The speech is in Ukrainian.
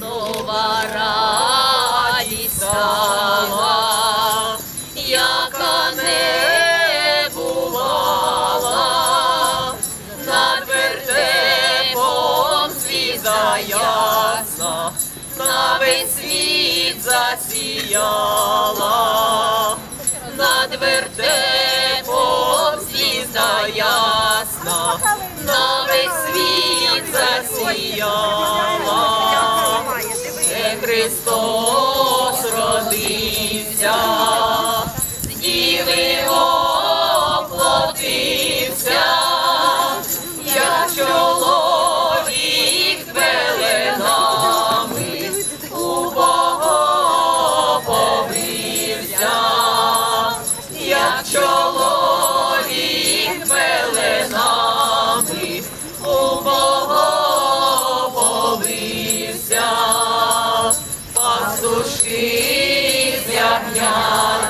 Нова радість сама, яка не бувала, над вертепом звізда ясна, на весь світ засіяла, над вертепом звізда ясна, на весь світ де Христос Світ зягня.